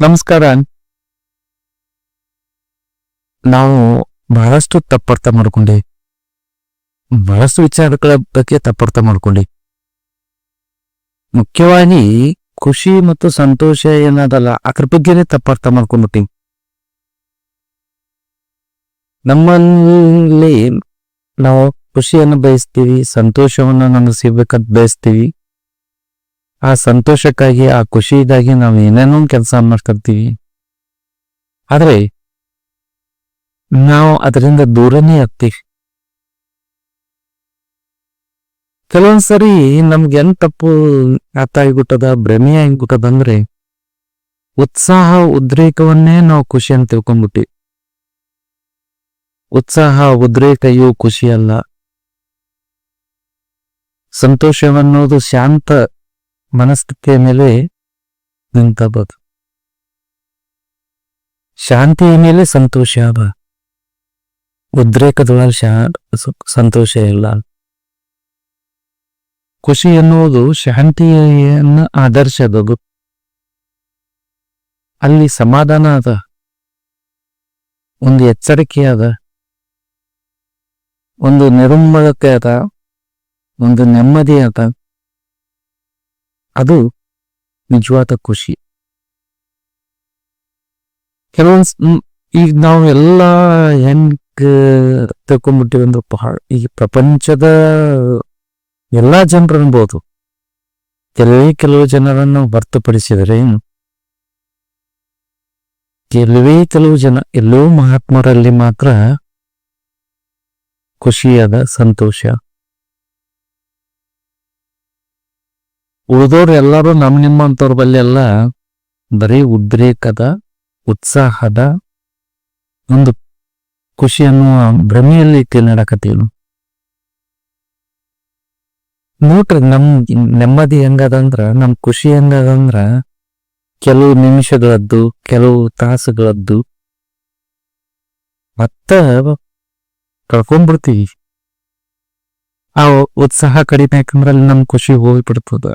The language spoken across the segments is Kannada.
ನಮಸ್ಕಾರ. ನಾವು ಬಹಳಷ್ಟು ತಪ್ಪರ್ಥ ಮಾಡ್ಕೊಂಡೆ. ಬಹಳಷ್ಟು ವಿಚಾರಗಳ ಬಗ್ಗೆ ತಪ್ಪರ್ಥ ಮಾಡ್ಕೊಂಡೆ. ಮುಖ್ಯವಾಗಿ ಖುಷಿ ಮತ್ತು ಸಂತೋಷ ಏನದಲ್ಲ, ಅದ್ರ ಬಗ್ಗೆನೇ ತಪ್ಪರ್ಥ ಮಾಡ್ಕೊಂಡ್ಬಿಟ್ಟಿವಿ ನಮ್ಮಲ್ಲಿ ನಾವು ಖುಷಿಯನ್ನು ಬಯಸ್ತೀವಿ, ಸಂತೋಷವನ್ನು ನಮಗೆ ಸಿಗ್ಬೇಕಂತ ಬಯಸ್ತೀವಿ. ಆ ಸಂತೋಷಕ್ಕಾಗಿ, ಆ ಖುಷಿಗಾಗಿ ನಾವು ಏನೇನೋ ಕೆಲಸ ಮಾಡ್ತಿರ್ತೀವಿ ಆದರೆ, ನಾವು ಅದರಿಂದ ದೂರನೇ ಆಗ್ತೀವಿ. ಕೆಲವೊಂದ್ಸರಿ ನಮ್ಗೆ ಎಂತ ತಪ್ಪು ಅರ್ಥ ಆಗಿಬಿಟ್ಟದ, ಭ್ರಮೆ ಆಗಿಬಿಟ್ಟದ ಅಂದ್ರೆ, ಉತ್ಸಾಹ ಉದ್ರೇಕವನ್ನೇ ನಾವು ಖುಷಿ ಅಂತ ತಿಳ್ಕೊಂಡ್ಬಿಟ್ಟಿವಿ ಉತ್ಸಾಹ ಉದ್ರೇಕ ಇವು ಖುಷಿ ಅಲ್ಲ. ಸಂತೋಷವನ್ನೋದು ಶಾಂತ ಮನಸ್ಥಿತಿಯ ಮೇಲೆ ನಿಂತಬಹುದು ಶಾಂತಿಯ ಮೇಲೆ ಸಂತೋಷ ಅದ ಉದ್ರೇಕದೊಳಗೆ ಶಾ, ಸಂತೋಷ ಇಲ್ಲ. ಖುಷಿ ಎನ್ನುವುದು ಶಾಂತಿಯನ್ನ ಆದರ್ಶದದು ಅಲ್ಲಿ ಸಮಾಧಾನ ಅದ. ಒಂದು ಎಚ್ಚರಿಕೆ ಅದ. ಒಂದು ನಿರ್ಮಲತೆ ಅದ. ಒಂದು ನೆಮ್ಮದಿ ಅದ. ಅದು ನಿಜವಾದ ಖುಷಿ. ಕೆಲವೊಂದ್ ಈಗ ನಾವು ಎಲ್ಲ ಹೆಂಗ್ ತಿಳ್ಕೊಂಡ್ಬಿಟ್ಟಿವಿ ಅಂದ್ರೆ ಬಹಳ ಈ ಪ್ರಪಂಚದ ಎಲ್ಲಾ ಜನರು ಅನ್ಬೋದು. ಕೆಲವೇ ಕೆಲವು ಜನರನ್ನು ಹೊರತುಪಡಿಸಿದರೆ ಕೆಲವೇ ಕೆಲವು ಜನ, ಎಲ್ಲೋ ಮಹಾತ್ಮರಲ್ಲಿ ಮಾತ್ರ ಖುಷಿಯಾದ, ಸಂತೋಷ. ಉಳಿದವ್ರು ಎಲ್ಲರೂ ನಮ್ಮ ನಿಮ್ಮಂತವ್ರ ಬಲ್ಲಿ ಎಲ್ಲ ಬರೀ ಉದ್ರೇಕದ, ಉತ್ಸಾಹದ ಒಂದು ಖುಷಿ ಅನ್ನುವ ಭ್ರಮೆಯಲ್ಲಿ ತಿನ್ನಡಕತ್ತೀವಿ ನೋಡ್ರಿ ನಮ್ ನೆಮ್ಮದಿ ಹೆಂಗದಂದ್ರ, ನಮ್ ಖುಷಿ ಹೆಂಗದಂದ್ರ ಕೆಲವು ನಿಮಿಷಗಳದ್ದು, ಕೆಲವು ತಾಸುಗಳದ್ದು ಮತ್ತ ಕಳ್ಕೊಂಡ್ಬಿಡ್ತೀವಿ ಆ ಉತ್ಸಾಹ ಕಡಿಮೆ ಯಾಕಂದ್ರೆ ಅಲ್ಲಿ ನಮ್ ಖುಷಿ ಹೋಗ್ಬಿಡ್ತದ.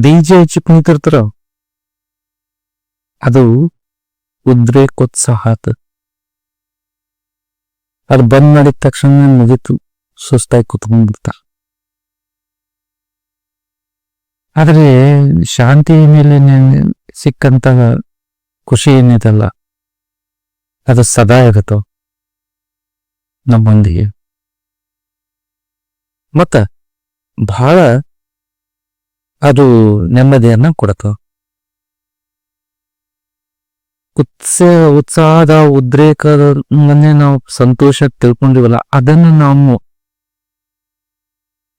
ಡಿಜೆ ಹಚ್ಚಿ ಕುಣಿತಿರ್ತಾರ. ಅದು ಉದ್ರೇಕೋತ್ಸಾಹ ಆತ ಅದು ಬಂದ್ ಮಾಡಿದ ತಕ್ಷಣ ಮುಗಿತು. ಸುಸ್ತಾಗಿ ಕುತ್ಕೊಂಡ್ಬಿಡ್ತಾರ. ಆದ್ರೆ ಶಾಂತಿ ಮೇಲೆ ಸಿಕ್ಕಂತ ಖುಷಿ ಏನಿದಲ್ಲ. ಅದು ಸದಾ ಇರುತ್ತೋ? ನಮ್ಮೊಂದಿಗೆ. ಮತ್ತ ಬಹಳ ಅದು ನೆಮ್ಮದಿಯನ್ನ ಕೊಡತು ಉತ್ಸ, ಉತ್ಸಾಹದ ಉದ್ರೇಕದನ್ನೇ ನಾವು ಸಂತೋಷ ತಿಳ್ಕೊಂಡಿವಲ್ಲ, ಅದನ್ನ ನಾವು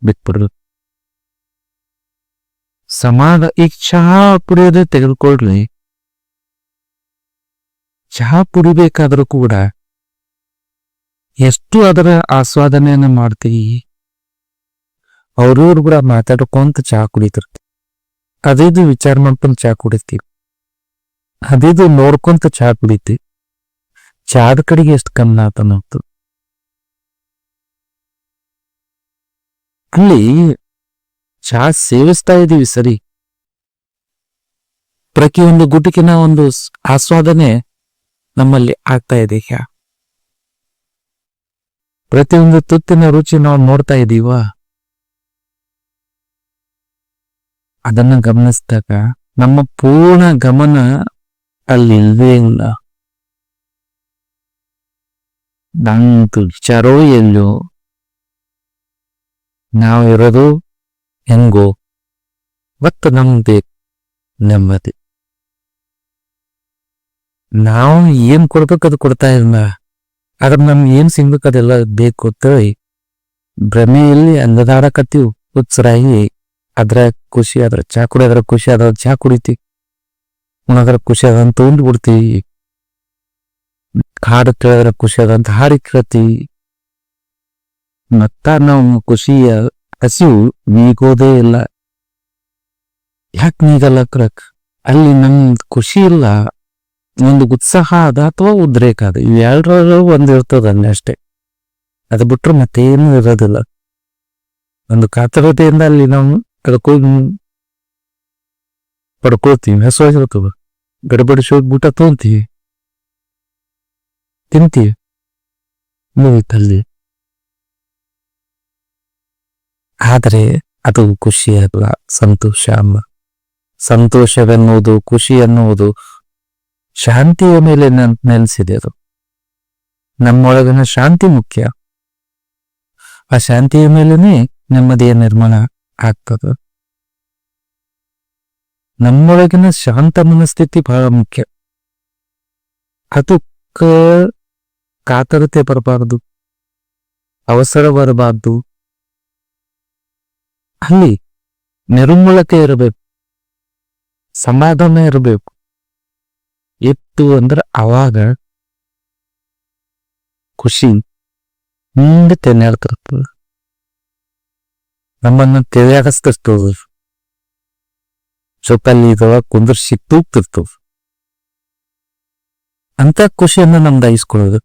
ಬಿಟ್ಬಿಡ್ರು ಸಮಾಧ ಈಗ ಚಹಾ ಪುಡಿಯೋದು ತೆಗೆದುಕೊಳ್ರಿ ಚಹಾ ಕುಡಿಬೇಕಾದ್ರೂ ಕೂಡ ಎಷ್ಟು ಅದರ ಆಸ್ವಾದನೆಯನ್ನು ಮಾಡ್ತೀವಿ ಅವ್ರವ್ರು ಕೂಡ ಮಾತಾಡ್ಕೊಂತ ಚಹಾ ಕುಡಿತಿರ್ತೀವಿ. ಅದೇದು ವಿಚಾರ ಮಾಡ್ಕೊಂತ ಚಹಾ ಕುಡಿತೀವಿ. ಅದೇದು ನೋಡ್ಕೊಂತ ಚಹಾ ಕುಡಿತೀವಿ. ಚಹಾದ ಕಡೆಗೆ ಎಷ್ಟು ಕಮ್ಮಿ ಆತ ನಾವು ಅಲ್ಲಿ ಚಹಾ ಸೇವಿಸ್ತಾ ಇದ್ದೀವಿ ಸರಿ. ಪ್ರತಿಯೊಂದು ಗುಟುಕಿನ ಒಂದು ಆಸ್ವಾದನೆ ನಮ್ಮಲ್ಲಿ ಆಗ್ತಾ ಇದೆ ಪ್ರತಿಯೊಂದು ತುತ್ತಿನ ರುಚಿ ನಾವು ನೋಡ್ತಾ ಇದೀವ? ಅದನ್ನ ಗಮನಿಸಿದಾಗ ನಮ್ಮ ಪೂರ್ಣ ಗಮನ ಅಲ್ಲಿ ಇಲ್ಲದೇ ಇಲ್ಲ. ನಂದು ವಿಚಾರೋ ಎಲ್ಲೋ ನಾವು ಇರೋದು ಹೆಂಗೋ ಮತ್ತು ನಮ್ದೇ, ನೆಮ್ಮದಿ. ನಾವು ಏನ್ ಕೊಡ್ಬೇಕು ಅದು ಕೊಡ್ತಾ ಇಲ್ಲ. ಆದ್ರೆ ನಮ್ಗೆ ಏನ್ ಸಿಗ್ಬೇಕು ಅದೆಲ್ಲ ಬೇಕು ಅಂತೇಳಿ ಭ್ರಮೆಯಲ್ಲಿ ಅಂದದಾಡಕತ್ತೀವಿ ಹುಚ್ಚರಾಗಿ ಅದ್ರ ಖುಷಿ ಆದ್ರೆ ಚಾ ಕುಡಿಯೋದ್ರ ಖುಷಿ ಅದ್ರ ಚಹಾ ಕುಡಿತಿ. ಉಣದ್ರ ಖುಷಿ ಅದಂತ ಉಂಡು ಬಿಡ್ತೀವಿ ಹಾಡು ಕೇಳಿದ್ರ ಖುಷಿ ಅದಂತ ಹಾಡಿ ಕೇಳತಿ. ಮತ್ತ ನಾವು ಖುಷಿಯ ಹಸಿವು ನೀಗೋದೇ ಇಲ್ಲ. ಯಾಕೆ ನೀಗಲ್ಲ ಕ್ರಕ್ ಅಲ್ಲಿ ನಮ್ದು ಖುಷಿ ಇಲ್ಲ. ಒಂದು ಉತ್ಸಾಹ ಅದ ಅಥವಾ ಉದ್ರೇಕ ಅದ? ಇವೆರಡರಲ್ಲೂ ಒಂದಿರ್ತದ ಅಷ್ಟೇ. ಅದು ಬಿಟ್ರೆ ಮತ್ತೇನು ಇರೋದಿಲ್ಲ. ಒಂದು ಕಾತರತೆಯಿಂದ ಅಲ್ಲಿ ನಾವು ಕಳ್ಕೊಂಡು ಪಡ್ಕೊಳ್ತೀವಿ ಹಸುವಾಗಿರ್ತದ ಗಡಬಡಿಸಿ ಹೋಗಿ ಊಟ ತೊಗೊಂತೀವಿ ತಿಂತೀವಿ ಮುಗಿತಲ್ಲಿ ಆದರೆ ಅದು ಖುಷಿ ಅಲ್ಲ ಸಂತೋಷ ಅಲ್ಲ ಸಂತೋಷವೆನ್ನುವುದು ಖುಷಿ ಎನ್ನುವುದು ಶಾಂತಿಯ ಮೇಲೆ ನೆಲೆಸಿದೆ ಅದು ನಮ್ಮೊಳಗಿನ ಶಾಂತಿ ಮುಖ್ಯ ಆ ಶಾಂತಿಯ ಮೇಲೇನೆ ನೆಮ್ಮದಿಯ ನಿರ್ಮಾಣ ಆಗ್ತದೆ ನಮ್ಮೊಳಗಿನ ಶಾಂತ ಮನಸ್ಥಿತಿ ಬಹಳ ಮುಖ್ಯ. ಅದಕ್ಕ ಕಾತರತೆ ಬರಬಾರದು. ಅವಸರ ಬರಬಾರ್ದು. ಅಲ್ಲಿ ನೆರುಮೊಳಕೆ ಇರಬೇಕು. ಸಮಾಧಾನ ಇರಬೇಕು. ಇತ್ತು ಅಂದ್ರೆ ಅವಾಗ ಖುಷಿ ಹಿಂದೆ ತೆನ್ಯಾಡ್ತಿರ್ತದೆ ನಮ್ಮನ್ನ ತಿಳಿಯಾಡಿಸ್ತಿರ್ತದ ಚೌಕಲ್ಲಿ ಇದಾವ ಕುಂದರ್ಸಿ ತೂಗ್ತಿರ್ತದ ಅಂತ ಖುಷಿಯನ್ನ ನಮ್ದಾಯಿಸ್ಕೊಳ್ಳೋದು.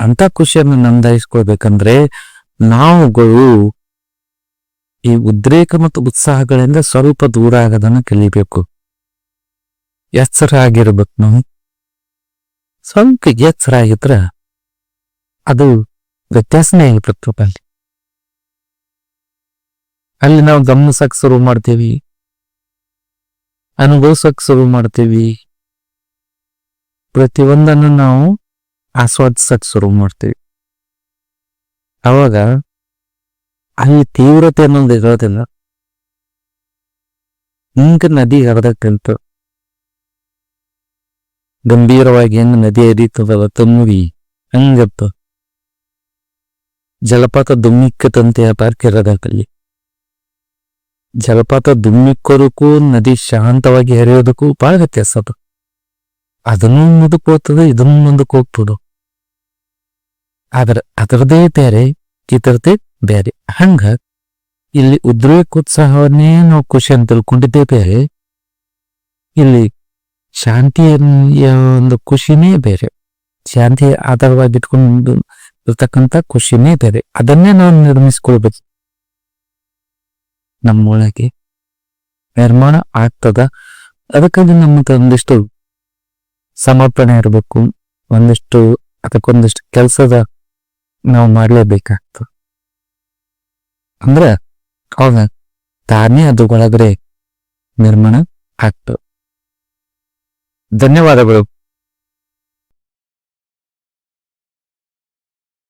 ಅಂತ ಖುಷಿಯನ್ನ ನಮ್ದಾಯಿಸ್ಕೊಳ್ಬೇಕಂದ್ರೆ ನಾವುಗಳು ಈ ಉದ್ರೇಕ ಮತ್ತು ಉತ್ಸಾಹಗಳಿಂದ ಸ್ವಲ್ಪ ದೂರ ಆಗೋದನ್ನ ಕಲಿಬೇಕು ಎಚ್ಚರ ಆಗಿರ್ಬೇಕು ನಾವು. ಸ್ವಲ್ಪ ಎಚ್ಚರ ಆಗಿದ್ರ ಅದು ವ್ಯತ್ಯಾಸನೇ ಆಗಿಬಿಡ್ತಪ್ಪ ಅಲ್ಲಿ ನಾವು ಗಮನಿಸಕ್ ಶುರು ಮಾಡ್ತೀವಿ. ಅನುಭವಿಸಕ್ ಶುರು ಮಾಡ್ತೀವಿ. ಪ್ರತಿಯೊಂದನ್ನು ನಾವು ಆಸ್ವಾದಿಸಕ್ ಶುರು ಮಾಡ್ತೀವಿ. ಅವಾಗ ಅಲ್ಲಿ ತೀವ್ರತೆ ಅನ್ನೋದು ಇರೋದಿಲ್ಲ. ಹಿಂಗ ನದಿ ಹರಿದಕ್ಕಂತ ಗಂಭೀರವಾಗಿ ಹೆಂಗ್ ನದಿ ಹರಿತದಲ್ಲ ತಮ್ಮಿ ಹಂಗತ್ತ ಜಲಪಾತ ದುಮ್ಮಿಕ್ಕದಂತೆ ಪಾರ್ಕ್ ಇರೋದಕ್ಕಲ್ಲಿ ಜಲಪಾತ ದುಮ್ಮಿಕ್ಕೋದಕ್ಕೂ ನದಿ ಶಾಂತವಾಗಿ ಹರಿಯೋದಕ್ಕೂ ಬಹಳ ವ್ಯತ್ಯಾಸ ಅದು. ಅದನ್ನು ಮುಂದಕ್ಕೆ ಹೋಗ್ತದೆ ಇದನ್ನು ಮುಂದಕ್ಕೆ ಹೋಗ್ತದ ಆದ್ರೆ ಅದರದೇ ಬೇರೆ ಇತರದೇ ಬೇರೆ. ಹಂಗ ಇಲ್ಲಿ ಉದ್ರೇಕೋತ್ಸಾಹವನ್ನೇ ನಾವು ಖುಷಿ ಅಂತ ತಿಳ್ಕೊಂಡಿದ್ದೇ ಬೇರೆ. ಇಲ್ಲಿ ಶಾಂತಿಯ ಒಂದು ಖುಷಿನೇ ಬೇರೆ. ಶಾಂತಿ ಆಧಾರವಾಗಿ ಇಟ್ಕೊಂಡು ಇರ್ತಕ್ಕಂಥ ಖುಷಿನೇ ಬೇರೆ. ಅದನ್ನೇ ನಾವು ನಿರ್ಮಿಸ್ಕೊಳ್ಬೇಕು. ನಮ್ಮೊಳಗೆ ನಿರ್ಮಾಣ ಆಗ್ತದ? ಅದಕ್ಕಾಗಿ ನಮ್ಮ ಒಂದಿಷ್ಟು ಸಮರ್ಪಣೆ ಇರಬೇಕು. ಒಂದಿಷ್ಟು ಅದಕ್ಕೊಂದಿಷ್ಟು ಕೆಲಸದ ನಾವು ಮಾಡಲೇಬೇಕಾಗ್ತದ. ಅಂದ್ರ, ಅವಾಗ ತಾನೇ ಅದು ಒಳಗಡೆ ನಿರ್ಮಾಣ ಆಗ್ತದೆ. ಧನ್ಯವಾದಗಳು.